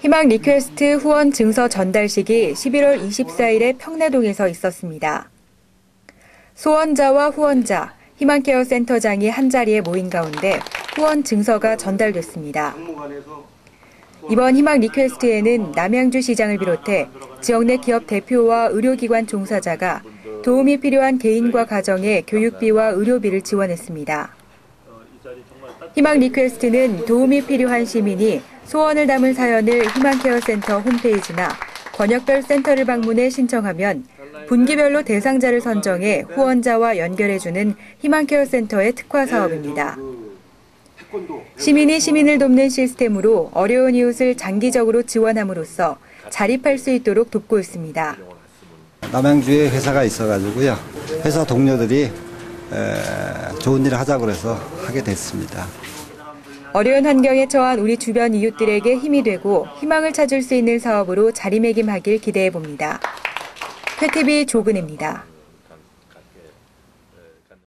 희망 리퀘스트 후원 증서 전달식이 11월 24일에 평내동에서 있었습니다. 소원자와 후원자, 희망케어 센터장이 한자리에 모인 가운데 후원 증서가 전달됐습니다. 이번 희망 리퀘스트에는 남양주 시장을 비롯해 지역 내 기업 대표와 의료기관 종사자가 도움이 필요한 개인과 가정의 교육비와 의료비를 지원했습니다. 희망 리퀘스트는 도움이 필요한 시민이 소원을 담은 사연을 희망케어센터 홈페이지나 권역별 센터를 방문해 신청하면 분기별로 대상자를 선정해 후원자와 연결해주는 희망케어센터의 특화 사업입니다. 시민이 시민을 돕는 시스템으로 어려운 이웃을 장기적으로 지원함으로써 자립할 수 있도록 돕고 있습니다. 남양주에 회사가 있어가지고요. 회사 동료들이 에, 좋은 일을 하자고 해서 하게 됐습니다. 어려운 환경에 처한 우리 주변 이웃들에게 힘이 되고 희망을 찾을 수 있는 사업으로 자리매김하길 기대해 봅니다. 쾌TV 조근혜입니다.